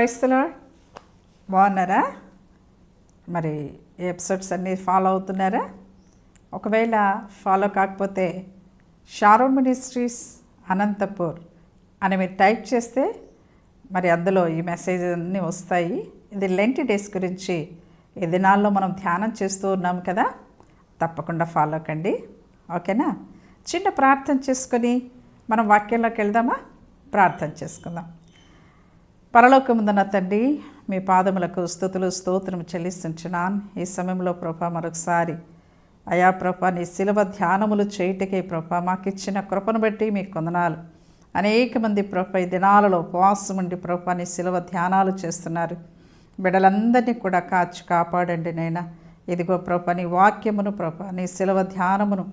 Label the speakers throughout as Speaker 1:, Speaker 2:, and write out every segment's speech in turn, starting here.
Speaker 1: క్రైస్తలా బాగున్నారా? మరి ఎపిసోడ్స్ అన్నీ ఫాలో అవుతున్నారా? ఒకవేళ ఫాలో కాకపోతే షారో మినిస్ట్రీస్ అనంతపూర్ అని మీరు టైప్ చేస్తే మరి అందులో ఈ మెసేజ్ అన్నీ వస్తాయి. ఇది లెంటి డేస్ గురించి ఈ దినాల్లో మనం ధ్యానం చేస్తూ ఉన్నాం కదా? తప్పకుండా ఫాలో కండి. ఓకేనా? చిన్న ప్రార్థన చేసుకొని మనం వాక్యంలోకి వెళ్దామా? ప్రార్థన చేసుకుందాం. పరలోకముందున్న తండ్రి మీ పాదములకు స్థుతులు స్తోత్రం చెల్లిస్తుంచున్నాను. ఈ సమయంలో ప్రభా మరొకసారి అయా ప్రభా నీ శిలవ ధ్యానములు చేయుటకే ప్రభా మాకు ఇచ్చిన కృపను బట్టి మీకు కొందనాలు. అనేక మంది ప్రభ ఈ దినాలలో ఉపవాసం ఉండి ప్రభా నీ శిలవ ధ్యానాలు చేస్తున్నారు. బిడ్డలందరినీ కూడా కాచి కాపాడండి నైనా ఇదిగో ప్రభా నీ వాక్యమును ప్రభా నీ శిలువ ధ్యానమును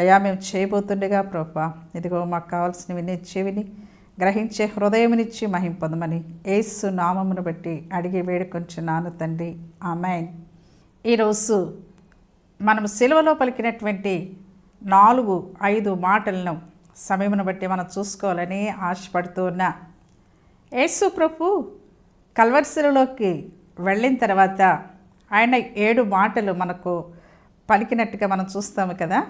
Speaker 1: అయా మేము చేయబోతుండగా ప్రభా ఇదిగో మాకు కావాల్సినవి నీ చెవిని. గ్రహించే హృదయమునిచ్చి మహిం పొందమని ఏసు నామమును బట్టి అడిగి వేడుకొంచున్నాను తండ్రి. ఆమెన్. ఈరోజు మనం సిలువలో పలికినటువంటి నాలుగు ఐదు మాటలను సమయమును బట్టి మనం చూసుకోవాలని ఆశపడుతూ ఉన్నా. యేసు ప్రభు కల్వర్శిలలోకి వెళ్ళిన తర్వాత ఆయన ఏడు మాటలు మనకు పలికినట్టుగా మనం చూస్తాము కదా.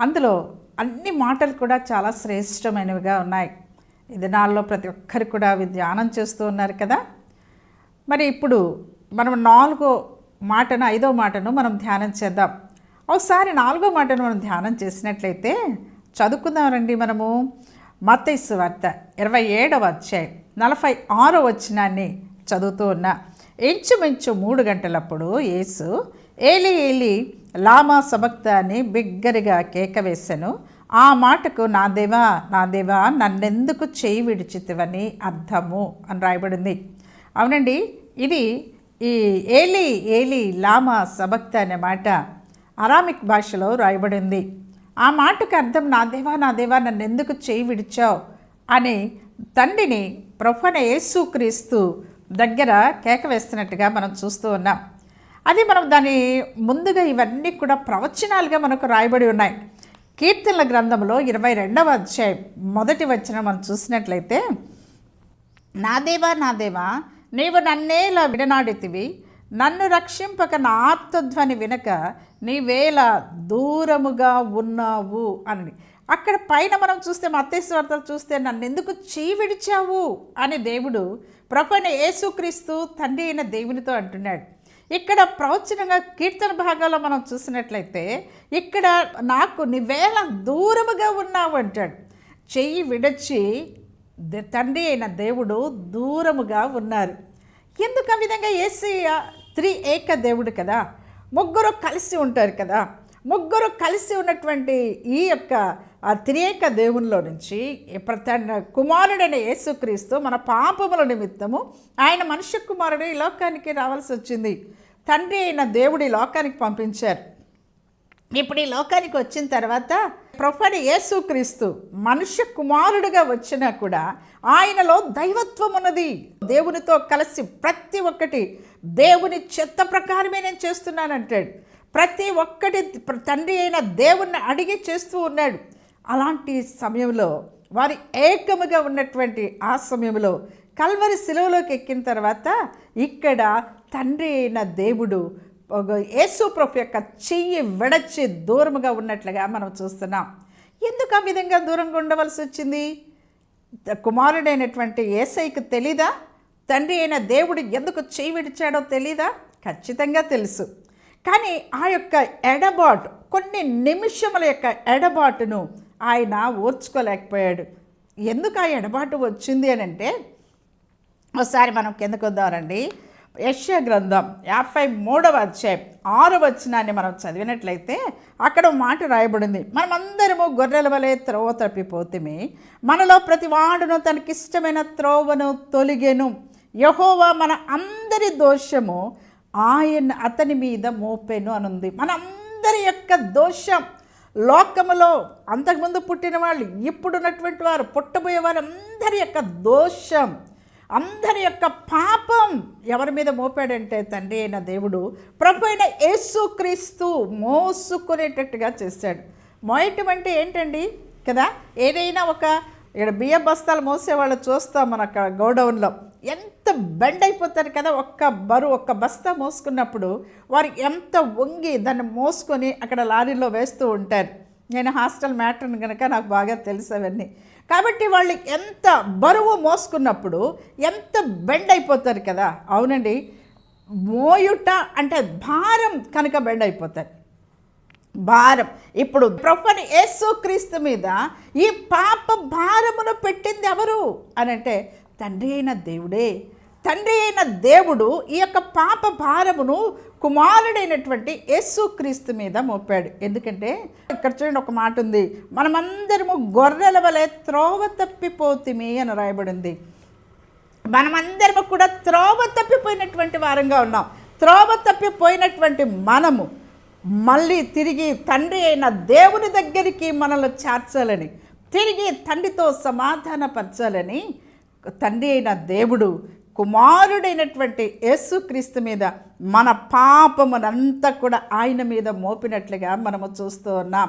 Speaker 1: అందులో అన్ని మాటలు కూడా చాలా శ్రేష్టమైనవిగా ఉన్నాయి. ఈ దినాల్లో ప్రతి ఒక్కరు కూడా అవి ధ్యానం చేస్తూ ఉన్నారు కదా. మరి ఇప్పుడు మనం నాలుగో మాటను ఐదో మాటను మనం ధ్యానం చేద్దాం. ఒకసారి నాలుగో మాటను మనం ధ్యానం చేసినట్లయితే చదువుకుందాం రండి మనము. మత్తైసు వార్త ఇరవై ఏడవ అధ్యాయం నలభై ఆరో వచ్చినాన్ని చదువుతూ ఉన్నా ఇంచుమించు మూడు గంటలప్పుడు యేసు ఏలి ఏలి లామా సబక్త అని బిగ్గరగా కేక వేశాను ఆ మాటకు నా దేవా నా దేవా నన్నెందుకు చేయి విడిచితివని అర్థము అని రాయబడింది. అవునండి ఇది ఈ ఏలి ఏలి లామా సబక్త అనే మాట అరామిక్ భాషలో రాయబడింది. ఆ మాటకు అర్థం నా దేవా నా దేవా నన్ను ఎందుకు చేయి విడిచావు అని తండ్రిని ప్రొఫన యేసుక్రీస్తు దగ్గర కేక వేస్తున్నట్టుగా మనం చూస్తూ ఉన్నాం. అది మనం దాని ముందుగా ఇవన్నీ కూడా ప్రవచనాలుగా మనకు రాయబడి ఉన్నాయి. కీర్తనల గ్రంథంలో ఇరవై రెండవ అధ్యాయం మొదటి వచ్చిన మనం చూసినట్లయితే నా దేవా నా దేవా నీవు నన్నేలా విడనాడితివి. నన్ను రక్షింపక నా ఆత్మధ్వని వినక నీవేలా దూరముగా ఉన్నావు అని అక్కడ పైన మనం చూస్తే మత్తేశ్వర్తలు చూస్తే నన్ను ఎందుకు చీవిడిచావు? అని దేవుడు ప్రపంచ యేసుక్రీస్తు తండ్రి అయిన దేవునితో అంటున్నాడు. ఇక్కడ ప్రవచనంగా కీర్తన భాగాల్లో మనం చూసినట్లయితే ఇక్కడ నాకు నీవేళ దూరముగా ఉన్నావు అంటాడు. చెయ్యి విడచి తండ్రి అయిన దేవుడు దూరముగా ఉన్నారు. ఎందుకు ఆ విధంగా ఏసీ త్రి ఏక దేవుడు కదా? ముగ్గురు కలిసి ఉంటారు కదా? ముగ్గురు కలిసి ఉన్నటువంటి ఈ యొక్క ఆ త్రియేక దేవునిలో నుంచి తన కుమారుడైన యేసుక్రీస్తు మన పాపముల నిమిత్తము ఆయన మనుష్య కుమారుడు ఈ లోకానికి రావాల్సి వచ్చింది. తండ్రి అయిన దేవుడు ఈ లోకానికి పంపించారు. ఇప్పుడు ఈ లోకానికి వచ్చిన తర్వాత ప్రొఫెట్ యేసుక్రీస్తు మనుష్య కుమారుడుగా వచ్చినా కూడా ఆయనలో దైవత్వం ఉన్నది. దేవునితో కలిసి ప్రతి ఒక్కటి దేవుని చెత్త ప్రకారమే నేను చేస్తున్నానంటాడు. ప్రతి ఒక్కటి ప్ర- తండ్రి అయిన దేవుణ్ణి అడిగి చేస్తూ ఉన్నాడు. అలాంటి సమయంలో వారి ఏకముగా ఉన్నటువంటి ఆ సమయంలో కల్వరి శిలువలోకి ఎక్కిన తర్వాత ఇక్కడ తండ్రి అయిన దేవుడు ఒక యేసు ప్రభు యొక్క చెయ్యి విడచి దూరముగా ఉన్నట్లుగా మనం చూస్తున్నాం. ఎందుకు ఆ విధంగా దూరంగా ఉండవలసి వచ్చింది? కుమారుడైనటువంటి ఏసైకి తెలీదా? తండ్రి అయిన దేవుడు ఎందుకు చెయ్యి విడిచాడో తెలీదా? ఖచ్చితంగా తెలుసు. కానీ ఆ యొక్క ఎడబాటు కొన్ని నిమిషముల యొక్క ఎడబాటును ఆయన ఓర్చుకోలేకపోయాడు. ఎందుకు ఆ ఎడబాటు వచ్చింది అని అంటే ఒకసారి మనం కిందకు వద్దామండి. యశ్య గ్రంథం యాభై మూడవ అధ్యాయం ఆరు వచనాన్ని మనం చదివినట్లయితే అక్కడ మాట రాయబడింది. మనమందరము గొర్రెల వలె త్రోవ తప్పిపోతుమి. మనలో ప్రతి వాడును తనకిష్టమైన త్రోవను తొలిగెను. యహోవా మన అందరి దోషము ఆయన అతని మీద మోపెను అనుంది. మనందరి యొక్క దోషం లోకములో అంతకుముందు పుట్టిన వాళ్ళు ఇప్పుడున్నటువంటి వారు పుట్టబోయే వారు అందరి యొక్క దోషం అందరి యొక్క పాపం ఎవరి మీద మోపాడంటే తండ్రి అయిన దేవుడు ప్రభు అయిన యేసుక్రీస్తు మోసుకునేటట్టుగా చేశాడు. మోయటం అంటే ఏంటండి? కదా ఏదైనా ఒక ఇక్కడ బియ్య బస్తాలు మోసేవాళ్ళు చూస్తాం మన అక్కడ గోడౌన్లో. ఎంత బెండ్ అయిపోతారు కదా ఒక్క బరువు ఒక్క బస్తా మోసుకున్నప్పుడు వారు ఎంత వంగి దాన్ని మోసుకొని అక్కడ లారీలో వేస్తూ ఉంటారు. నేను హాస్టల్ మ్యాటర్ని కనుక నాకు బాగా తెలుసు అవన్నీ. కాబట్టి వాళ్ళు ఎంత బరువు మోసుకున్నప్పుడు ఎంత బెండ్ అయిపోతారు కదా అవునండి. మోయుట అంటే భారం కనుక బెండ్ అయిపోతారు. భారం. ఇప్పుడు ప్రొఫన్ యేసు క్రీస్తు మీద ఈ పాప భారమును పెట్టింది ఎవరు? అని అంటే తండ్రి అయిన దేవుడే. తండ్రి అయిన దేవుడు ఈ యొక్క పాప భారమును కుమారుడైనటువంటి యేసు క్రీస్తు మీద మోపాడు. ఎందుకంటే ఇక్కడ చూడండి ఒక మాట ఉంది. మనమందరము గొర్రెల వలె త్రోవ తప్పిపోతిమి అని రాయబడింది. మనమందరము కూడా త్రోవ తప్పిపోయినటువంటి వారంగా ఉన్నాం. త్రోవ తప్పిపోయినటువంటి మనము మళ్ళీ తిరిగి తండ్రి అయిన దేవుని దగ్గరికి మనల్ని చేర్చాలని తిరిగి తండ్రితో సమాధానపరచాలని తండ్రి అయిన దేవుడు కుమారుడైనటువంటి యేసుక్రీస్తు మీద మన పాపమునంతా కూడా ఆయన మీద మోపినట్లుగా మనము చూస్తూ ఉన్నాం.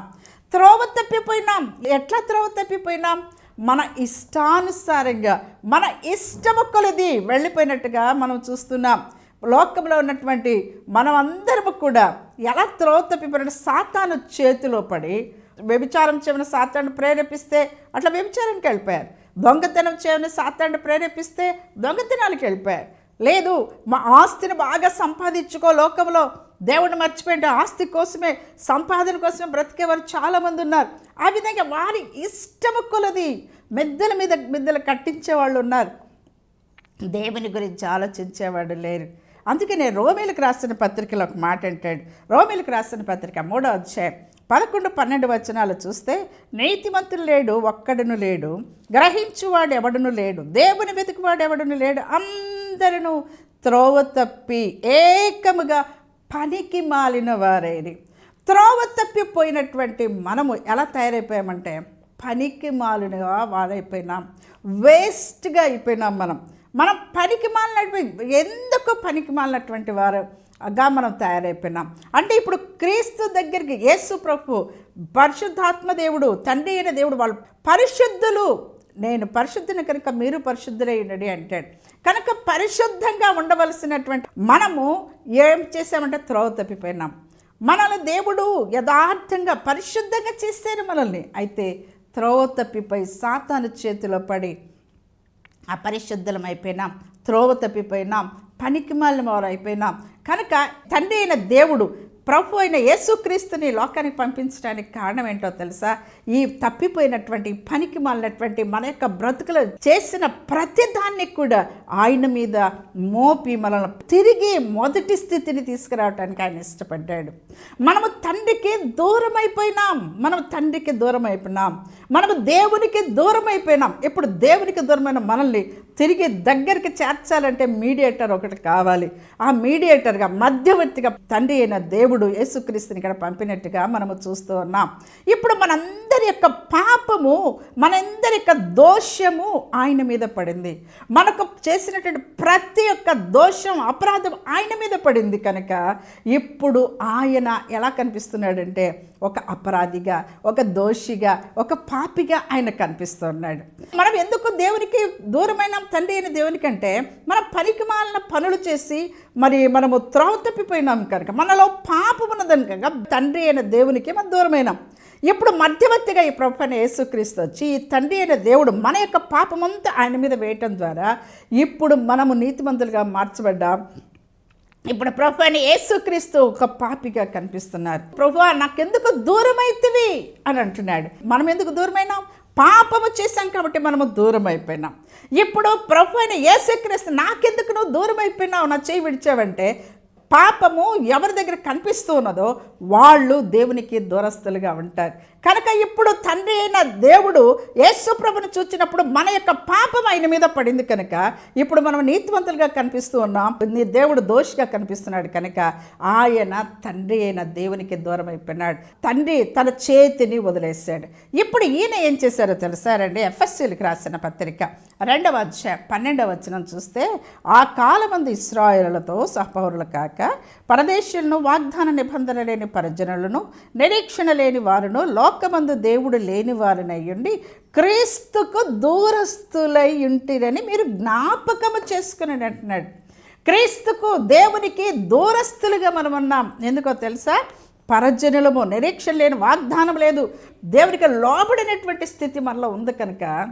Speaker 1: త్రోవ తప్పిపోయినాం. ఎట్లా త్రోవ తప్పిపోయినాం? మన ఇష్టానుసారంగా మన ఇష్టము కొలది వెళ్ళిపోయినట్టుగా మనం చూస్తున్నాం. లోకంలో ఉన్నటువంటి మనం అందరము కూడా ఎలా త్రోవ తప్పిపోయిన సాతాను చేతిలో పడి వ్యభిచారం చేయమని సాతాను ప్రేరేపిస్తే అట్లా వ్యభిచారానికి వెళ్ళిపోయారు. దొంగతనం చేయమని సాతాను ప్రేరేపిస్తే దొంగతనాలకు వెళ్ళిపోయారు. లేదు మా ఆస్తిని బాగా సంపాదించుకో లోకంలో. దేవుడిని మర్చిపోయింటే ఆస్తి కోసమే సంపాదన కోసమే బ్రతికేవారు చాలామంది ఉన్నారు. ఆ విధంగా వారి ఇష్టము కొలది మెద్దల మీద మెద్దలు కట్టించే వాళ్ళు ఉన్నారు. దేవుని గురించి ఆలోచించేవాడు లేరు. అందుకే నేను రోమిలకు రాసిన పత్రికలో ఒక మాట అంటాడు. రోమిలకు రాసిన పత్రిక మూడో అధ్యాయం పదకొండు పన్నెండు వచనాలు చూస్తే నీతిమంతులు లేడు ఒక్కడును లేడు. గ్రహించువాడు ఎవడును లేడు. దేవుని వెతుకువాడు ఎవడును లేడు. అందరినూ త్రోవ తప్పి ఏకముగా పనికి మాలిన వారేది. త్రోవ తప్పిపోయినటువంటి మనము ఎలా తయారైపోయామంటే పనికి మాలినగా వాడైపోయినాం వేస్ట్గా అయిపోయినాం మనం. మనం పనికి మాలినటువంటి ఎందుకు పనికి మాలినటువంటి వారు? గా మనం తయారైపోయినాం. అంటే ఇప్పుడు క్రీస్తు దగ్గరికి యేసు ప్రభు పరిశుద్ధాత్మ దేవుడు తండ్రి అయిన దేవుడు వాళ్ళు పరిశుద్ధులు. నేను పరిశుద్ధిని కనుక మీరు పరిశుద్ధులై ఉండండి అంటాడు. కనుక పరిశుద్ధంగా ఉండవలసినటువంటి మనము ఏం చేసామంటే త్రోవ తప్పిపోయినాం. మనల్ని దేవుడు యథార్థంగా పరిశుద్ధంగా చేశారు మనల్ని. అయితే త్రోవ తప్పిపోయి సాతాను చేతిలో పడి అపరిశుద్ధలం అయిపోయినాం త్రోవ తప్పిపోయినాం. పనికి వారు అయిపోయినాం కనుక తండ్రి అయిన దేవుడు ప్రభు అయిన యేసుక్రీస్తుని లోకానికి పంపించడానికి కారణం ఏంటో తెలుసా? ఈ తప్పిపోయినటువంటి పనికి మాలినటువంటి మన యొక్క బ్రతుకులు చేసిన ప్రతిదాన్ని కూడా ఆయన మీద మోపి మనల్ని తిరిగి మొదటి స్థితిని తీసుకురావడానికి ఆయన ఇష్టపడ్డాడు. మనము తండ్రికి దూరం అయిపోయినాం మనం తండ్రికి దూరం అయిపోయినాం మనము దేవునికి దూరం అయిపోయినాం ఇప్పుడు దేవునికి దూరమైన మనల్ని తిరిగి దగ్గరికి చేర్చాలంటే మీడియేటర్ ఒకటి కావాలి. ఆ మీడియేటర్గా మధ్యవర్తిగా తండ్రి అయిన దేవుడు యేసుక్రీస్తుని ఇక్కడ పంపినట్టుగా మనము చూస్తూ ఉన్నాం. ఇప్పుడు మనందరి యొక్క పాపము మనందరి యొక్క దోషము ఆయన మీద పడింది. మనకు చేసినటువంటి ప్రతి ఒక్క దోషం అపరాధం ఆయన మీద పడింది కనుక ఇప్పుడు ఆయన ఎలా కనిపిస్తున్నాడంటే ఒక అపరాధిగా ఒక దోషిగా ఒక పాపిగా ఆయన కనిపిస్తున్నాడు. మనం ఎందుకు దేవునికి దూరమైన? తండ్రి అయిన దేవునికంటే మనం పనికి మాలిన పనులు చేసి మరి మనము త్రోవ తప్పిపోయినాం కనుక మనలో పాపం ఉన్నదని కనుక తండ్రి అయిన దేవునికి మనం దూరమైనాం. ఇప్పుడు మధ్యవర్తిగా ఈ ప్రభుత్వ యేసుక్రీస్తు వచ్చి ఈ తండ్రి అయిన దేవుడు మన యొక్క పాపమంతా ఆయన మీద వేయటం ద్వారా ఇప్పుడు మనము నీతిమంతులుగా మార్చబడ్డాం. ఇప్పుడు ప్రభు అని యేసుక్రీస్తు ఒక పాపిగా కనిపిస్తున్నారు. ప్రభు నాకెందుకు దూరమైతివి? అని అంటున్నాడు. మనం ఎందుకు దూరమైనాం? పాపము చేశాం కాబట్టి మనము దూరం అయిపోయినాం ఇప్పుడు ప్రభు అయిన యేసుక్రీస్తు నాకెందుకు నువ్వు దూరం అయిపోయినావు నా చేయి విడిచావంటే పాపము ఎవరి దగ్గర కనిపిస్తూ ఉన్నదో వాళ్ళు దేవునికి దూరస్తులుగా ఉంటారు. కనుక ఇప్పుడు తండ్రి అయిన దేవుడు యేసుప్రభుని చూచినప్పుడు మన యొక్క పాపం ఆయన మీద పడింది కనుక ఇప్పుడు మనం నీతివంతులుగా కనిపిస్తూ ఉన్నాం. నీ దేవుడు దోషిగా కనిపిస్తున్నాడు కనుక ఆయన తండ్రి అయిన దేవునికి దూరం అయిపోయినాడు తండ్రి తన చేతిని వదిలేశాడు. ఇప్పుడు ఈయన ఏం చేశారో తెలుసారండి ఎఫ్ఎస్సీలకు రాసిన పత్రిక రెండవ అధ్యాయం పన్నెండవ వచనం చూస్తే ఆ కాలమంది ఇస్రాయేలులతో సహపౌరులు కాక పరదేశులను వాగ్దాన నిబంధన లేని పరిజనులను నిరీక్షణ లేని వారును లోకమందు దేవుడు లేని వారినయ్యుండి క్రీస్తుకు దూరస్తులై ఉంటిరని మీరు జ్ఞాపకము చేసుకుని అంటున్నాడు క్రీస్తుకు దేవునికి దూరస్తులుగా మనం ఉన్నాం ఎందుకో తెలుసా? పరజనులము నిరీక్షణ లేని వాగ్దానం లేదు. దేవునికి లోబడినటువంటి స్థితి మనలో ఉంది కనుక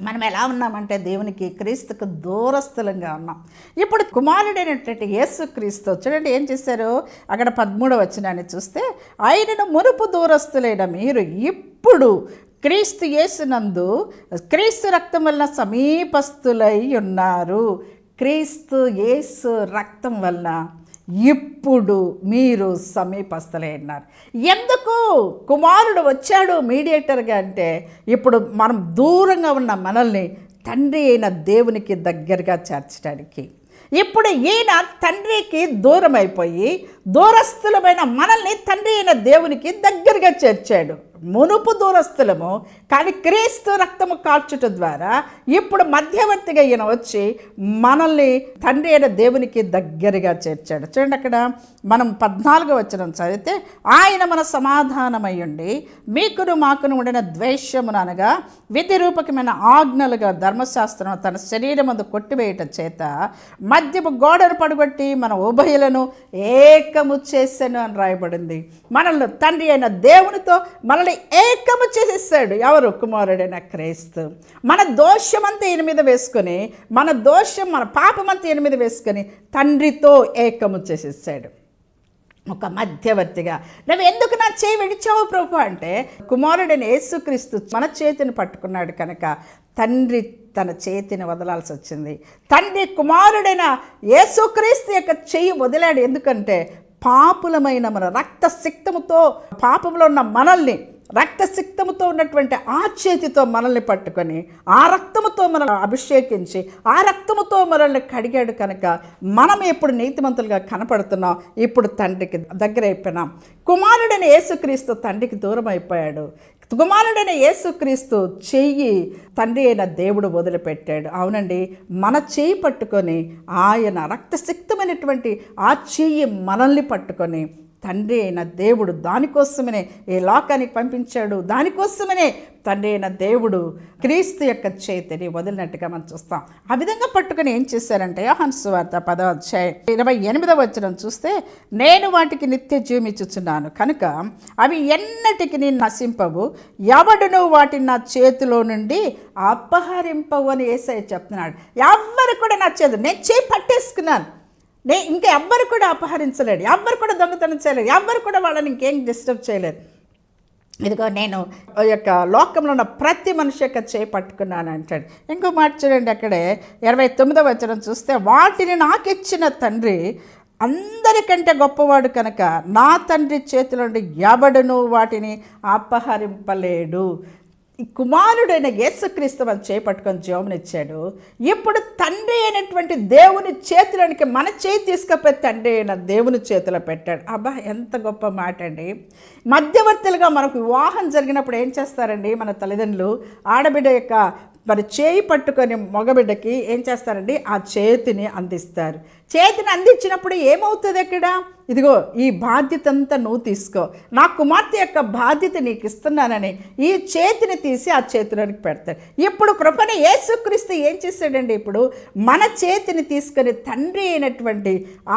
Speaker 1: మనం ఎలా ఉన్నామంటే దేవునికి క్రీస్తుకు దూరస్థులంగా ఉన్నాం. ఇప్పుడు కుమారుడైనటువంటి యేసు క్రీస్తు చూడండి ఏం చేశారు? అక్కడ పదమూడవ వచనాన్ని చూస్తే ఆయనను మునుపు దూరస్తులైన మీరు ఇప్పుడు క్రీస్తు యేసునందు క్రీస్తు రక్తం వలన సమీపస్తులై ఉన్నారు. క్రీస్తు యేసు రక్తం వలన ఇప్పుడు మీరు సమీపస్తులై ఉన్నారు ఎందుకు? కుమారుడు వచ్చాడు మీడియేటర్గా అంటే ఇప్పుడు మనం దూరంగా ఉన్న మనల్ని తండ్రి అయిన దేవునికి దగ్గరగా చేర్చడానికి. ఇప్పుడు ఈయన తండ్రికి దూరం అయిపోయి దూరస్థులమైన మనల్ని తండ్రి అయిన దేవునికి దగ్గరగా చేర్చాడు. మునుపు దూరస్థులము కానీ క్రీస్తు రక్తము కాల్చుట ద్వారా ఇప్పుడు మధ్యవర్తిగా ఈయన వచ్చి మనల్ని తండ్రి అయిన దేవునికి దగ్గరగా చేర్చాడు. చూడండి అక్కడ మనం పద్నాలుగో వచ్చిన చదివితే ఆయన మన సమాధానమై ఉండి మీకును మాకును ఉండిన ద్వేషమును అనగా విధి రూపకమైన ఆజ్ఞలుగా ధర్మశాస్త్రం తన శరీరమందు కొట్టివేయట చేత మద్యము గోడను పడగొట్టి మన ఉభయలను ఏకము చేశాను అని రాయబడింది. మనల్ని తండ్రి అయిన దేవునితో మనల్ని ఏకము చేసేసాడు ఎవరు? కుమారుడైన క్రైస్తు. మన దోషమంతా ఈయన మీద వేసుకొని మన దోషం మన పాపమంతా ఈయన మీద వేసుకొని తండ్రితో ఏకము చేసేసాడు ఒక మధ్యవర్తిగా. నువ్వు ఎందుకు నా చేయి విడిచావు ప్రభు? అంటే కుమారుడైన యేసుక్రీస్తు మన చేతిని పట్టుకున్నాడు కనుక తండ్రి తన చేతిని వదలాల్సి వచ్చింది. తండ్రి కుమారుడైన యేసుక్రీస్తు యొక్క చెయ్యి వదిలాడు. ఎందుకంటే పాపులమైన మన రక్త సిక్తముతో పాపంలో ఉన్న మనల్ని రక్తసిక్తముతో ఉన్నటువంటి ఆ చేతితో మనల్ని పట్టుకొని ఆ రక్తముతో మనల్ని అభిషేకించి ఆ రక్తముతో మనల్ని కడిగాడు కనుక మనం ఎప్పుడు నీతిమంతులుగా కనపడుతున్నాం? ఇప్పుడు తండ్రికి దగ్గర అయిపోయినాం కుమారుడైన యేసుక్రీస్తు తండ్రికి దూరం అయిపోయాడు కుమారుడైన యేసుక్రీస్తు చెయ్యి తండ్రి అయిన దేవుడు వదిలిపెట్టాడు. అవునండి మన చెయ్యి పట్టుకొని ఆయన రక్తసిక్తమైనటువంటి ఆ చెయ్యి మనల్ని పట్టుకొని తండ్రి అయిన దేవుడు దానికోసమనే ఏ లోకానికి పంపించాడు. దానికోసమనే తండ్రి అయిన దేవుడు క్రీస్తు యొక్క చేతిని వదిలినట్టుగా మనం చూస్తాం. ఆ విధంగా పట్టుకుని ఏం చేశారంటే యోహాను వార్త పదవ అధ్యాయం ఇరవై ఎనిమిదవ వచ్చిన చూస్తే నేను వాటికి నిత్య జీవించుచున్నాను. కనుక అవి ఎన్నటికి నేను నశింపవు. ఎవడును వాటిని నా చేతిలో నుండి అపహరింపవు అని ఏసై చెప్తున్నాడు. ఎవరు కూడా నా చేతులు నేను చేయి పట్టేసుకున్నాను. నే ఇంకా ఎవ్వరు కూడా అపహరించలేడు ఎవ్వరు కూడా దొంగతనం చేయలేరు ఎవ్వరు కూడా వాళ్ళని ఇంకేం డిస్టర్బ్ చేయలేరు. ఇదిగో నేను యొక్క లోకంలో ఉన్న ప్రతి మనిషి యొక్క చేయి పట్టుకున్నాను అంటాడు. ఇంకో మాట చూడండి అక్కడే ఇరవై తొమ్మిదవ వచనం చూస్తే వాటిని నాకు ఇచ్చిన తండ్రి అందరికంటే గొప్పవాడు కనుక నా తండ్రి చేతిలో నుండి ఎవడును వాటిని అపహరింపలేడు. కుమారుడైన యేసుక్రీస్తు మనం చేపట్టుకొని జీవమునిచ్చాడు ఇప్పుడు తండ్రి అయినటువంటి దేవుని చేతిలోనికి మన చేయి తీసుకపోయి తండ్రి అయిన దేవుని చేతిలో పెట్టాడు. అబ్బా ఎంత గొప్ప మాట అండి. మధ్యవర్తులుగా మనకు వివాహం జరిగినప్పుడు ఏం చేస్తారండి మన తల్లిదండ్రులు? ఆడబిడ్డ యొక్క మరి చేయి పట్టుకొని మగబిడ్డకి ఏం చేస్తారండి? ఆ చేతిని అందిస్తారు. చేతిని అందించినప్పుడు ఏమవుతుంది అక్కడ? ఇదిగో ఈ బాధ్యత అంతా నువ్వు తీసుకో. నా కుమార్తె యొక్క బాధ్యత నీకు ఇస్తున్నానని ఈ చేతిని తీసి ఆ చేతిలోనికి పెడతాడు. ఇప్పుడు కృపణ యేసుక్రీస్తు ఏం చేశాడండి ఇప్పుడు? మన చేతిని తీసుకొని తండ్రి అయినటువంటి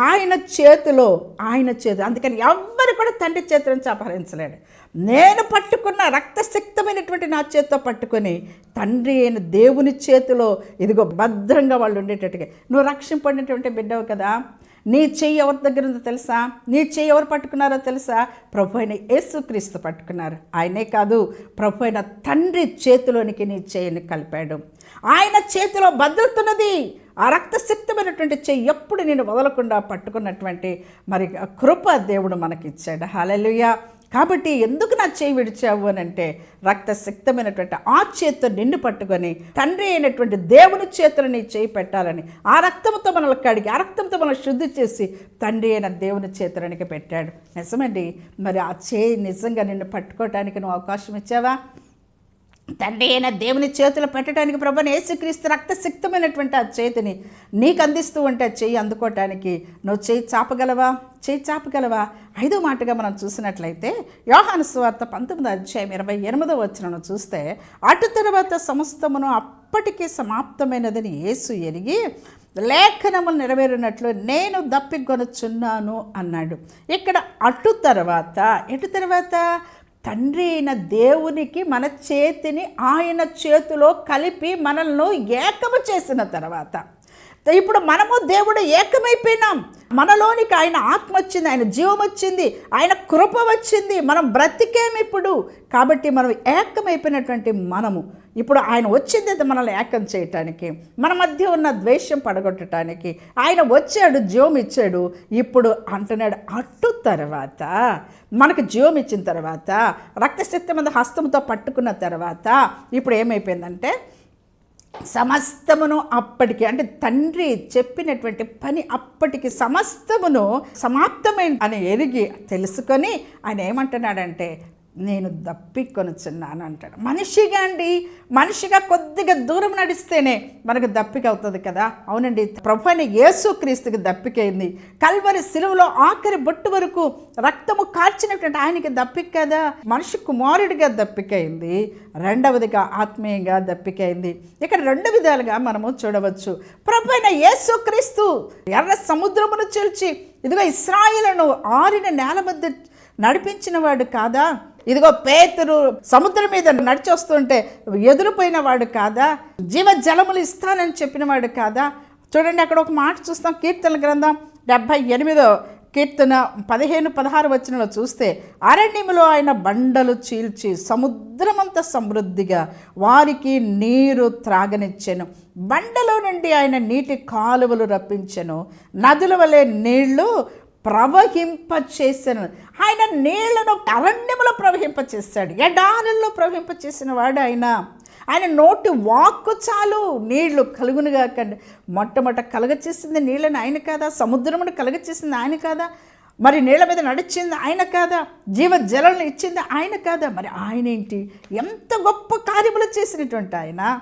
Speaker 1: ఆయన చేతిలో ఆయన చేతి అందుకని ఎవ్వరు కూడా తండ్రి చేతులను నుంచి అపహరించలేడు. నేను పట్టుకున్న రక్తశక్తమైనటువంటి నా చేతితో పట్టుకొని తండ్రి అయిన దేవుని చేతిలో ఇదిగో భద్రంగా వాళ్ళు ఉండేటట్టుగా నువ్వు రక్షింపడినటువంటి బిడ్డవు కదా నీ చెయ్యి ఎవరి దగ్గర ఉందో తెలుసా నీ చెయ్యి ఎవరు పట్టుకున్నారో తెలుసా ప్రభు అయిన యేసుక్రీస్తు పట్టుకున్నారు. ఆయనే కాదు ప్రభు అయిన తండ్రి చేతిలోనికి నీ చెయ్యిని కలిపాడు. ఆయన చేతిలో భద్రత ఉన్నది. ఆ రక్తశక్తమైనటువంటి చెయ్యి ఎప్పుడు నేను వదలకుండా పట్టుకున్నటువంటి మరి కృప దేవుడు మనకిచ్చాడు. హల్లెలూయా. కాబట్టి ఎందుకు నా చేయి విడిచావు అని అంటే రక్తశక్తమైనటువంటి ఆ చేతితో నిన్ను పట్టుకొని తండ్రి అయినటువంటి దేవుని చేతులు నీ చేయి పెట్టాలని ఆ రక్తంతో మనల్ని కడిగి ఆ రక్తంతో మనల్ని శుద్ధి చేసి తండ్రి అయిన దేవుని చేతులనికి పెట్టాడు. నిజమండి. మరి ఆ చేయి నిజంగా నిన్ను పట్టుకోవటానికి నువ్వు అవకాశం ఇచ్చావా? తండ్రి అయిన దేవుని చేతులు పెట్టడానికి ప్రభాని యేసుక్రీస్తు రక్తసిక్తమైనటువంటి ఆ చేతిని నీకు అందిస్తూ ఉంటే చెయ్యి అందుకోవటానికి నువ్వు చేయి చాపగలవా? చేయి చాపగలవా? ఐదో మాటగా మనం చూసినట్లయితే యోహాను స్వార్త పంతొమ్మిది అధ్యాయం ఇరవై ఎనిమిదో వచ్చినను చూస్తే అటు తర్వాత సమస్తమును అప్పటికే సమాప్తమైనదని యేసు ఎరిగి లేఖనములు నెరవేరినట్లు నేను దప్పికొనుచున్నాను అన్నాడు. ఇక్కడ అటు తర్వాత ఎటు తర్వాత? తండ్రి అయిన దేవునికి మన చేతిని ఆయన చేతిలో కలిపి మనల్ని ఏకము చేసిన తర్వాత ఇప్పుడు మనము దేవుడు ఏకమైపోయినాం. మనలోనికి ఆయన ఆత్మ వచ్చింది ఆయన జీవం వచ్చింది ఆయన కృప వచ్చింది. మనం బ్రతికేం ఇప్పుడు? కాబట్టి మనం ఏకమైపోయినటువంటి మనము. ఇప్పుడు ఆయన వచ్చింది అది మనల్ని ఏకం చేయటానికి మన మధ్య ఉన్న ద్వేషం పడగొట్టడానికి ఆయన వచ్చాడు జీవం ఇచ్చాడు. ఇప్పుడు అంటున్నాడు అట్టు తర్వాత మనకు జీవం ఇచ్చిన తర్వాత రక్తశక్తి మీద హస్తంతో పట్టుకున్న తర్వాత ఇప్పుడు ఏమైపోయిందంటే సమస్తమును అప్పటికి అంటే తండ్రి చెప్పినటువంటి పని అప్పటికి సమస్తమును సమాప్తమైన అని ఎరిగి తెలుసుకొని ఆయన ఏమంటున్నాడంటే నేను దప్పికొనుచున్నాను అంటాడు. మనిషిగా అండి మనిషిగా కొద్దిగా దూరం నడిస్తేనే మనకు దప్పిక అవుతుంది కదా. అవునండి ప్రభు అని యేసుక్రీస్తుకి దప్పికైంది కల్వరి సిలువలో ఆఖరి బొట్టు వరకు రక్తము కార్చినటువంటి ఆయనకి దప్పిక కదా. మనిషి కుమారుడిగా దప్పికైంది రెండవదిగా ఆత్మీయంగా దప్పికైంది ఇక్కడ రెండు విధాలుగా మనము చూడవచ్చు. ప్రభు అయిన యేసుక్రీస్తు ఎర్ర సముద్రమును చీల్చి ఇదిగో ఇస్రాయిలను ఆరిన నేల మధ్య నడిపించిన వాడు కాదా? ఇదిగో పేతురు సముద్రం మీద నడిచి వస్తుంటే ఎదురుపోయిన వాడు కాదా? జీవ జలములు ఇస్తానని చెప్పిన వాడు కాదా? చూడండి అక్కడ ఒక మాట చూస్తాం కీర్తన గ్రంథం డెబ్భై ఎనిమిదో కీర్తన పదిహేను పదహారు వచనంలో చూస్తే అరణ్యములో ఆయన బండలు చీల్చి సముద్రమంత సమృద్ధిగా వారికి నీరు త్రాగనిచ్చెను. బండలో నుండి ఆయన నీటి కాలువలు రప్పించెను. నదుల వలె నీళ్ళు ప్రవహింప ఆయన నీళ్ళను అరణ్యములో ప్రవహింప ఎడారుల్లో ప్రవహింపచేసిన వాడు ఆయన. ఆయన నోటి వాక్కు చాలు. నీళ్ళు కలుగునుగా కండి. మొట్టమొదట కలగచేసింది నీళ్ళని ఆయన కాదా? సముద్రమును కలగచేసింది ఆయన కాదా? మరి నీళ్ళ మీద నడిచింది ఆయన కాదా? జీవ జలను ఇచ్చింది ఆయన కాదా? మరి ఆయన ఏంటి? ఎంత గొప్ప కార్యములు చేసినటువంటి ఆయన.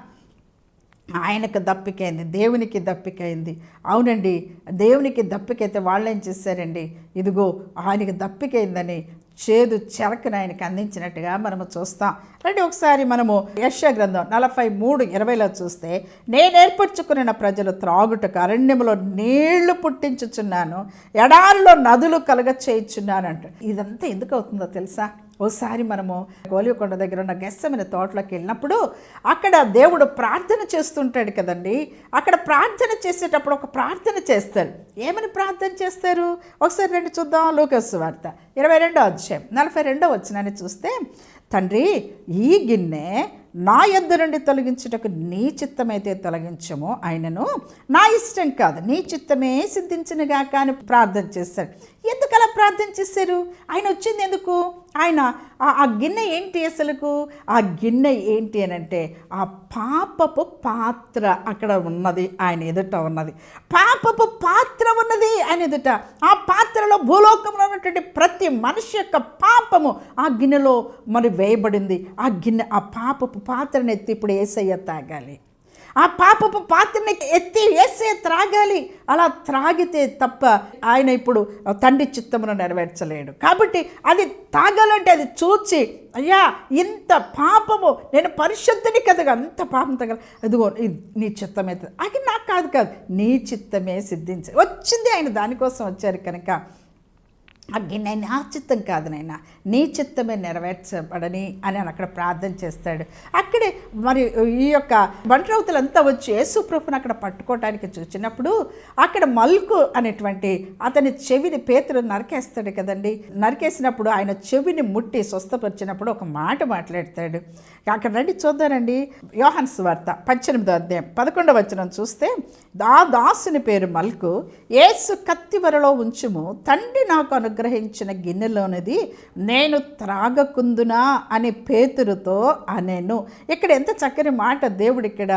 Speaker 1: ఆయనకు దప్పికైంది దేవునికి దప్పికైంది అవునండి దేవునికి దప్పికైతే వాళ్ళు ఏం చేశారండి? ఇదిగో ఆయనకి దప్పికైందని చేదు చెరకుని ఆయనకు అందించినట్టుగా మనము చూస్తాం. రండి ఒకసారి మనము యశ గ్రంథం నలభై మూడు ఇరవైలో చూస్తే నేను ఏర్పరచుకున్న ప్రజలు త్రాగుటకు అరణ్యంలో నీళ్ళు పుట్టించుచున్నాను ఎడారిలో నదులు కలగ చేయించున్నాను అంట ఇదంతా ఎందుకు అవుతుందో తెలుసా? ఓసారి మనము గోలికొండ దగ్గర ఉన్న గెస్సమైన తోటలోకి వెళ్ళినప్పుడు అక్కడ దేవుడు ప్రార్థన చేస్తుంటాడు కదండి. అక్కడ ప్రార్థన చేసేటప్పుడు ఒక ప్రార్థన చేస్తారు. ఏమని ప్రార్థన చేస్తారు? ఒకసారి రెండు చూద్దాం లూకస్ వార్త. ఇరవై రెండో అధ్యాయం నలభై రెండో వచ్చినని చూస్తే తండ్రి ఈ గిన్నె నా యొద్ద నుండి తొలగించుటకు నీ చిత్తమైతే తొలగించము ఆయనను నా ఇష్టం కాదు. నీ చిత్తమే సిద్ధించినగా కానీ ప్రార్థన చేశారు ఎందుకలా ప్రార్థన చేశారు ఆయన వచ్చింది ఎందుకు? ఆయన ఆ గిన్నె ఏంటి అసలుకు? ఆ గిన్నె ఏంటి అని అంటే ఆ పాపపు పాత్ర అక్కడ ఉన్నది ఆయన ఎదుట ఉన్నది. పాపపు పాత్ర ఉన్నది ఆయన ఎదుట. ఆ పాత్రలో భూలోకంలో ఉన్నటువంటి ప్రతి మనిషి యొక్క పాపము ఆ గిన్నెలో మరి వేయబడింది. ఆ గిన్నె ఆ పాపపు పాత్రను ఎత్తి ఇప్పుడు ఏసయ్య తాగాలి. ఆ పాపపు పాత్రని ఎత్తి వేసే త్రాగాలి. అలా త్రాగితే తప్ప ఆయన ఇప్పుడు తండ్రి చిత్తమును నెరవేర్చలేడు. కాబట్టి అది తాగాలంటే అది చూచి అయ్యా ఇంత పాపము నేను పరిశుద్ధిని కదగా అంత పాపం తగల అదిగో నీ చిత్తమే అది నాకు కాదు కాదు నీ చిత్తమే సిద్ధించ వచ్చింది ఆయన దానికోసం వచ్చారు కనుక ఆ గిన్నె నా చిత్తం కాదు నాయన. నీ చిత్తమే నెరవేర్చబడని అని అక్కడ ప్రార్థన చేస్తాడు. అక్కడే మరి ఈ యొక్క బంట్రౌతులంతా వచ్చి యేసుప్రభుని అక్కడ పట్టుకోవటానికి చూసినప్పుడు అక్కడ మల్కు అనేటువంటి అతని చెవిని పేతులు నరికేస్తాడు కదండి. నరికేసినప్పుడు ఆయన చెవిని ముట్టి స్వస్థపరిచినప్పుడు ఒక మాట మాట్లాడతాడు. అక్కడ రండి చూద్దానండి యోహన్ వార్త పద్దెనిమిదో అధ్యాయం పదకొండవ వచనం చూస్తే ఆ దాసుని పేరు మల్కు ఏసు కత్తి వరలో ఉంచుము తండ్రి నాకు అను అనుగ్రహించిన గిన్నెలోనిది నేను త్రాగకుందునా అని పేతురుతో అనేను. ఇక్కడ ఎంత చక్కని మాట దేవుడు ఇక్కడ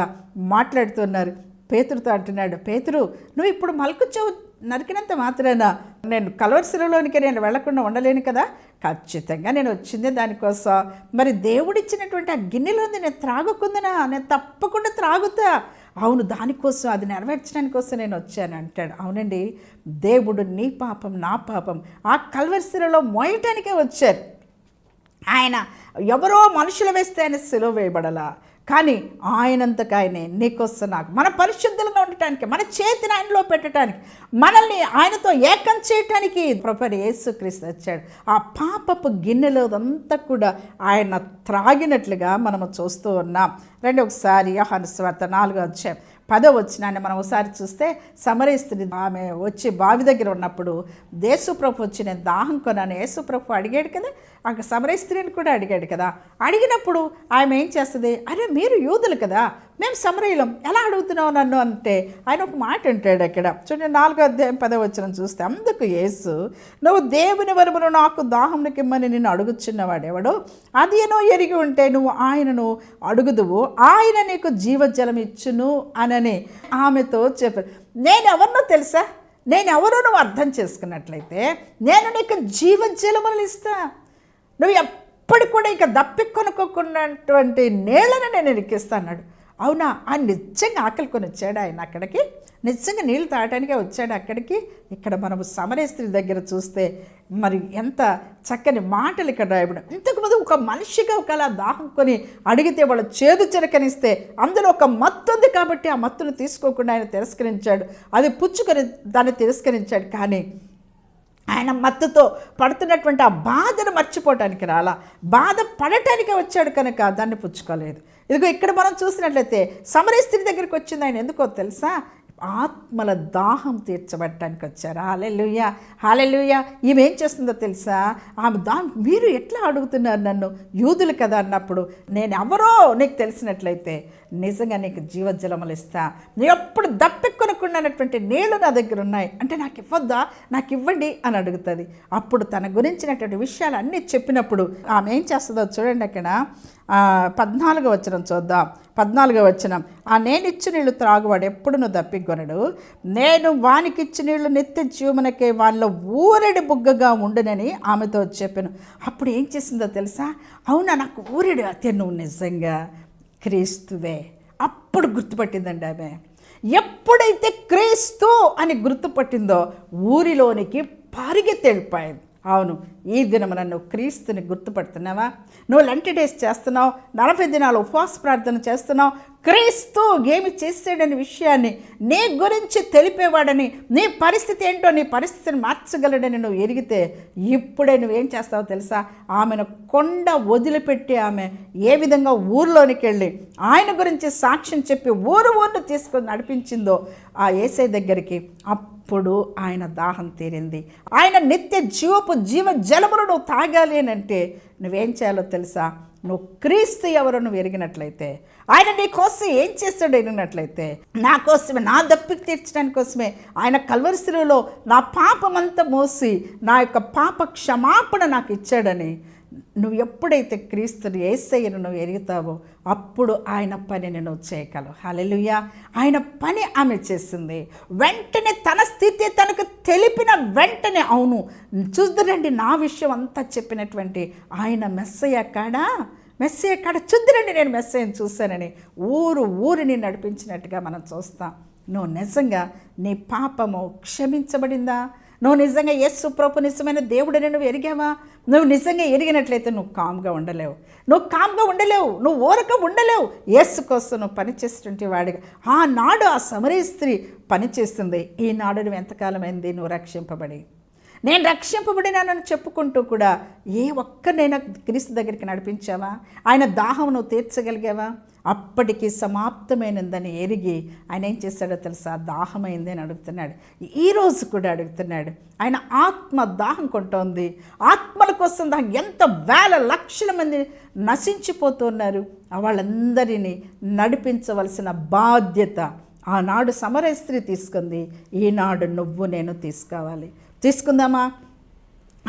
Speaker 1: మాట్లాడుతున్నారు. పేతురుతో అంటున్నాడు పేతురు నువ్వు ఇప్పుడు మల్కు చెవు నరికినంత మాత్రాన నేను కలవరిశిలలోనికి నేను వెళ్ళకుండా ఉండలేను కదా? ఖచ్చితంగా నేను వచ్చిందే దానికోసం. మరి దేవుడిచ్చినటువంటి ఆ గిన్నెలోంది నేను త్రాగుకుందినా? నేను తప్పకుండా త్రాగుతా. అవును దానికోసం అది నెరవేర్చడానికి కోసం నేను వచ్చాను అంటాడు. అవునండి దేవుడు నీ పాపం నా పాపం. ఆ కల్వరిశిలలో మోయటానికే వచ్చారు. ఆయన ఎవరో మనుషులు వేస్తే ఆయన సెలవు వేయబడలా. కానీ ఆయనంతకు ఆయనే నీకొస్త నాకు మన పరిశుద్ధులుగా ఉండటానికి మన చేతిని ఆయనలో పెట్టడానికి మనల్ని ఆయనతో ఏకం చేయటానికి ప్రొఫెసర్ యేసుక్రీస్తు వచ్చాడు. ఆ పాపపు గిన్నెలో అంతా కూడా ఆయన త్రాగినట్లుగా మనము చూస్తూ ఉన్నాం. రండి ఒకసారి యోహాను నాలుగో వచ్చాం పదో వచ్చినాన్ని మనం ఒకసారి చూస్తే సమరేస్తుంది ఆమె వచ్చి బావి దగ్గర ఉన్నప్పుడు దేశుప్రభు వచ్చి నేను దాహం కొన్నాను. యేసుప్రభు అడిగాడు కదా అక్కడ సమరయ స్త్రీని కూడా అడిగాడు కదా. అడిగినప్పుడు ఆమె ఏం చేస్తుంది? అరే మీరు యూదులు కదా. మేము సమరయులం. ఎలా అడుగుతున్నావు నన్ను అంటే? ఆయన ఒక మాట అంటాడు అక్కడ. చూడండి నాలుగో అధ్యాయం పదవి వచ్చిన చూస్తే అందుకు యేసు నువ్వు దేవుని వరమును నాకు దాహంకి ఇమ్మని నిన్ను అడుగుచున్నవాడేవాడు అది ఏనో ఎరిగి ఉంటే నువ్వు ఆయనను అడుగుదువు. ఆయన నీకు జీవజలం ఇచ్చును అనని ఆమెతో చెప్పారు. నేను ఎవరినో తెలుసా? నేను ఎవరో నువ్వు అర్థం చేసుకున్నట్లయితే నేను నీకు జీవజలములు ఇస్తా. నువ్వు ఎప్పటి కూడా ఇక దప్పి కొనుక్కోకున్నటువంటి నీళ్ళని నేను ఇరికిస్తా అవునా? ఆయన నిజంగా ఆకలి కొని వచ్చాడు ఆయన అక్కడికి? నిజంగా నీళ్ళు తాగటానికే వచ్చాడు అక్కడికి? ఇక్కడ మనము సమరేస్త్రీ దగ్గర చూస్తే మరి ఎంత చక్కని మాటలు ఇక్కడ రాయబడి ఇంతకుముందు ఒక మనిషిగా ఒకలా దాహం కొని అడిగితే వాళ్ళ చేదు చిరకనిస్తే అందులో ఒక మత్తు ఉంది కాబట్టి ఆ మత్తును తీసుకోకుండా ఆయన తిరస్కరించాడు. అది పుచ్చుకొని దాన్ని తిరస్కరించాడు. కానీ ఆయన మత్తుతో పడుతున్నటువంటి ఆ బాధను మర్చిపోవటానికి రాలా. బాధ పడటానికి వచ్చాడు కనుక దాన్ని పుచ్చుకోలేదు. ఇదిగో ఇక్కడ మనం చూసినట్లయితే సమరీ స్త్రీ దగ్గరికి వచ్చింది ఆయన. ఎందుకో తెలుసా? ఆత్మల దాహం తీర్చబట్టడానికి వచ్చారు. హాలెలుయ హాలెలుయ ఈమె ఏం చేస్తుందో తెలుసా? ఆమె దా మీరు ఎట్లా అడుగుతున్నారు నన్ను? యూదులు కదా అన్నప్పుడు నేను ఎవరో నీకు తెలిసినట్లయితే నిజంగా నీకు జీవజలములు ఇస్తా. నేను ఎప్పుడు దప్పెక్కొనకుండానటువంటి నీళ్ళు నా దగ్గర ఉన్నాయి. అంటే నాకు ఇవ్వద్దా? నాకు ఇవ్వండి అని అడుగుతుంది. అప్పుడు తన గురించినటువంటి విషయాలు అన్నీ చెప్పినప్పుడు ఆమె ఏం చేస్తుందో చూడండి అక్కడ. పద్నాలుగో వచనం చూద్దాం. పద్నాలుగో వచనం. ఆ నేను ఇచ్చిన నీళ్ళు త్రాగువాడు ఎప్పుడు నువ్వు దప్పికొనడు? నేను వానికిచ్చి నీళ్ళు నిత్య జీవనకే వాళ్ళ ఊరెడి బుగ్గగా ఉండునని ఆమెతో చెప్పాను. అప్పుడు ఏం చేసిందో తెలుసా? అవునా నాకు ఊరెడు అతే నువ్వు నిజంగా క్రీస్తువే. అప్పుడు గుర్తుపట్టిందండి ఆమె. ఎప్పుడైతే క్రీస్తు అని గుర్తుపట్టిందో ఊరిలోనికి పరిగెత్తి వెళ్ళిపోయింది అవును ఈ దినం నన్ను క్రీస్తుని గుర్తుపడుతున్నావా? నువ్వు లంటి డేస్ చేస్తున్నావు నలభై దినాలు ఉపవాస ప్రార్థన చేస్తున్నావు క్రీస్తు ఏమి చేసాడని విషయాన్ని నీ గురించి తెలిపేవాడని నీ పరిస్థితి ఏంటో నీ పరిస్థితిని మార్చగలడని నువ్వు ఎరిగితే ఇప్పుడే నువ్వేం చేస్తావో తెలుసా? ఆమెను కొండ వదిలిపెట్టి ఆమె ఏ విధంగా ఊర్లోనికి వెళ్ళి ఆయన గురించి సాక్ష్యం చెప్పి ఊరు ఊరు తీసుకొని నడిపించిందో ఆ ఏసై దగ్గరికి అప్పుడు ఆయన దాహం తీరింది. ఆయన నిత్య జీవపు జీవ జలమును నువ్వు తాగాలి అని అంటే నువ్వేం చేయాలో తెలుసా? నువ్వు క్రీస్తు ఎవరో నువ్వు ఎరిగినట్లయితే ఆయన నీ కోసం ఏం చేస్తాడు ఎరిగినట్లయితే నా కోసమే నా దప్పికి తీర్చడానికి కోసమే ఆయన కల్వరిశిలో నా పాపమంతా మోసి నా యొక్క పాప క్షమాపణ నాకు ఇచ్చాడని నువ్వు ఎప్పుడైతే క్రీస్తుని ఏసయ్యను నువ్వు ఎరుగుతావో అప్పుడు ఆయన పనిని నువ్వు చేయగలవు హలెలుయ ఆయన పని ఆమె చేసింది. వెంటనే తన స్థితి తనకు తెలిపిన వెంటనే అవును. చూద్దురండి నా విషయం అంతా చెప్పినటువంటి ఆయన మెస్సయ్య కాడా? మెస్సయ్య కాడ? చూద్దురండి నేను మెస్సయ్యని చూశానని. ఊరు ఊరిని నడిపించినట్టుగా మనం చూస్తాం. నువ్వు నిజంగా నీ పాపము క్షమించబడిందా? నువ్వు నిజంగా యేసు ప్రభు నిజమైన దేవుడని నువ్వు ఎరిగావా? నువ్వు నిజంగా ఎరిగినట్లయితే నువ్వు కామ్గా ఉండలేవు. నువ్వు కామ్గా ఉండలేవు. నువ్వు ఓరక ఉండలేవు. యేసు కోసం నువ్వు పనిచేస్తుంటే వాడిగా ఆనాడు ఆ సమరీ స్త్రీ పనిచేస్తుంది. ఈనాడు నువ్వు ఎంతకాలమైంది నువ్వు రక్షింపబడి. నేను రక్షింపబడినానని చెప్పుకుంటూ కూడా ఏ ఒక్కనైనా క్రీస్తు దగ్గరికి నడిపించావా? ఆయన దాహం నువ్వు తీర్చగలిగావా? అప్పటికి సమాప్తమైనదని ఎరిగి ఆయన ఏం చేశాడో తెలుసా? దాహమైంది అని అడుగుతున్నాడు. ఈరోజు కూడా అడుగుతున్నాడు. ఆయన ఆత్మ దాహం కొంటోంది. ఆత్మల కోసం దాహం. ఎంత వేల లక్షల మంది నశించిపోతున్నారు. వాళ్ళందరినీ నడిపించవలసిన బాధ్యత ఆనాడు సమరయ స్త్రీ తీసుకుంది. ఈనాడు నువ్వు నేను తీసుకోవాలి తీసుకుందామా?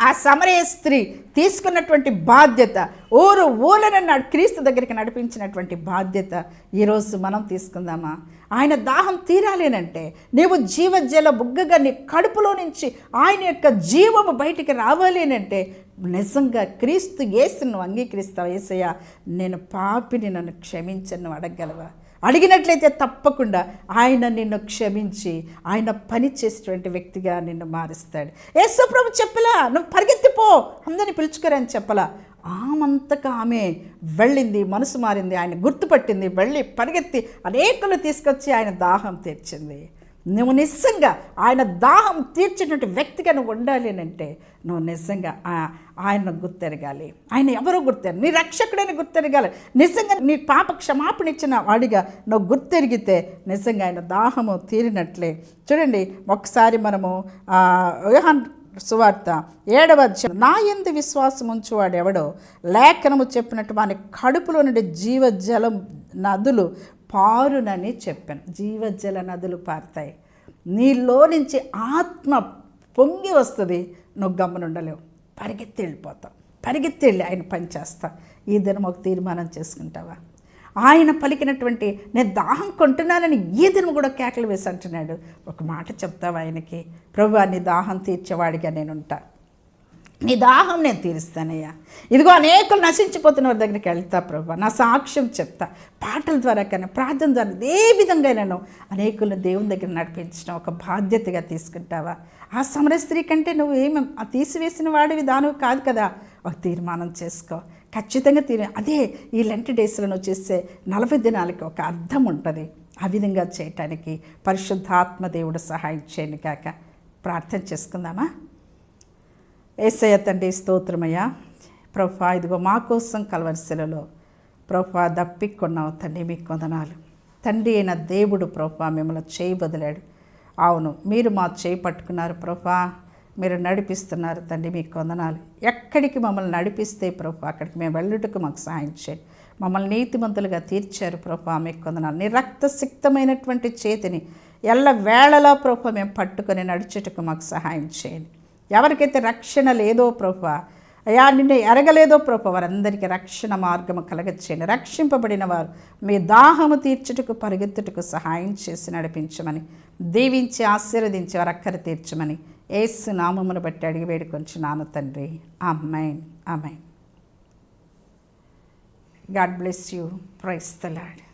Speaker 1: ఆ సమరయ స్త్రీ తీసుకున్నటువంటి బాధ్యత ఊరు ఊళ్ళని క్రీస్తు దగ్గరికి నడిపించినటువంటి బాధ్యత ఈరోజు మనం తీసుకుందామా? ఆయన దాహం తీరాలేనంటే నీవు జీవజల బుగ్గగా నీ కడుపులో నుంచి ఆయన యొక్క జీవము బయటికి రావాలేనంటే నిజంగా క్రీస్తు యేసును అంగీకరిస్తావు ఏసయ్య? నేను పాపిని నన్ను క్షమించను అడగలవా అడిగినట్లయితే తప్పకుండా ఆయన నిన్ను క్షమించి ఆయన పని చేసేటువంటి వ్యక్తిగా నిన్ను మారుస్తాడు. యేసు ప్రభు చెప్పలా నువ్వు పరిగెత్తిపో అందరిని పిలుచుకోరని చెప్పలా. ఆమంతగా ఆమె వెళ్ళింది మనసు మారింది ఆయన గుర్తుపట్టింది వెళ్ళి పరిగెత్తి అనేకులు తీసుకొచ్చి ఆయన దాహం తీర్చింది. నువ్వు నిజంగా ఆయన దాహం తీర్చినటువంటి వ్యక్తిగా నువ్వు ఉండాలి అంటే నువ్వు నిజంగా ఆయన గుర్తెరగాలి. ఆయన ఎవరో గుర్తెరు నీ రక్షకుడని గుర్తెరగాలి. నిజంగా నీ పాప క్షమాపణ ఇచ్చిన వాడిగా నువ్వు గుర్తెరిగితే నిజంగా ఆయన దాహము తీరినట్లే. చూడండి ఒకసారి మనము యోహాన్ సువార్త ఏడవ అధ్యాయం. నా ఎందు విశ్వాసం ఉంచువాడు ఎవడో లేఖనము చెప్పినట్టు వాని కడుపులో నుండి జీవజలం నదులు పారునని చెప్పాను. జీవజల నదులు పారుతాయి. నీలో నుంచి ఆత్మ పొంగి వస్తుంది. నువ్వు గమ్మనుండలేవు పరిగెత్తి వెళ్ళిపోతావు. పరిగెత్తి వెళ్ళి ఆయన పనిచేస్తా ఈ దినం ఒక తీర్మానం చేసుకుంటావా? ఆయన పలికినటువంటి నేను దాహం కొంటున్నానని ఈ కూడా కేకలు వేసి అంటున్నాడు. ఒక మాట చెప్తావా ఆయనకి? ప్రభు నీ దాహం తీర్చేవాడిగా నేను ఉంటా నీ దాహం నేను తీరుస్తానయ్యా. ఇదిగో అనేకులు నశించిపోతున్న వారి దగ్గరికి వెళ్తా ప్రభు నా సాక్ష్యం చెప్తా. పాటల ద్వారా కానీ ప్రార్థన ద్వారా ఏ విధంగా నేను అనేకులను దేవుని దగ్గర నడిపించడం ఒక బాధ్యతగా తీసుకుంటావా? ఆ సమర స్త్రీ కంటే నువ్వు ఏమి ఆ తీసివేసిన వాడివి దానివి కాదు కదా. ఒక తీర్మానం చేసుకో. ఖచ్చితంగా తీరి. అదే ఈ లెంట్ డేస్లను నువ్వు చేసే నలభై దినాలకి ఒక అర్థం ఉంటుంది. ఆ విధంగా చేయటానికి పరిశుద్ధాత్మ దేవుడు సహాయం చేయను కాక. ప్రార్థన చేసుకుందామా? ఏసయ్య తండ్రి స్తోత్రమయ్యా. ప్రభా ఇదిగో మా కోసం కలవరిశిలలో ప్రభా దప్పిక్కున్నావు తండ్రి మీకు వందనాలు తండ్రి అయిన దేవుడు ప్రభా మిమ్మల్ని చేయి వదిలాడు. అవును మీరు మా చేయి పట్టుకున్నారు ప్రభా. మీరు నడిపిస్తున్నారు తండ్రి మీకు వందనాలు. ఎక్కడికి మమ్మల్ని నడిపిస్తే ప్రభు అక్కడికి మేము వెళ్ళుటకు మాకు సహాయం చేయండి. మమ్మల్ని నీతిమంతులుగా తీర్చారు ప్రభు మీకు వందనాలు. నీ రక్తసిక్తమైనటువంటి చేతిని ఎల్ల వేళలా ప్రభు మేము పట్టుకొని నడిచేటకు మాకు సహాయం చేయండి. ఎవరికైతే రక్షణ లేదో ప్రభు అయా నిన్ను ఎరగలేదో ప్రభు వారందరికీ రక్షణ మార్గము కలగచ్చేయండి రక్షింపబడిన వారు మీ దాహము తీర్చుటకు పరిగెత్తుటకు సహాయం చేసి నడిపించమని దీవించి ఆశీర్వదించి వారు అక్కర తీర్చమని ఏసు నామమును బట్టి అడిగి వేడుకొంచు నాన్న తండ్రి. అమ్మాయి అమ్మాయి గాడ్ బ్లెస్ యూ. ప్రైస్తలాడు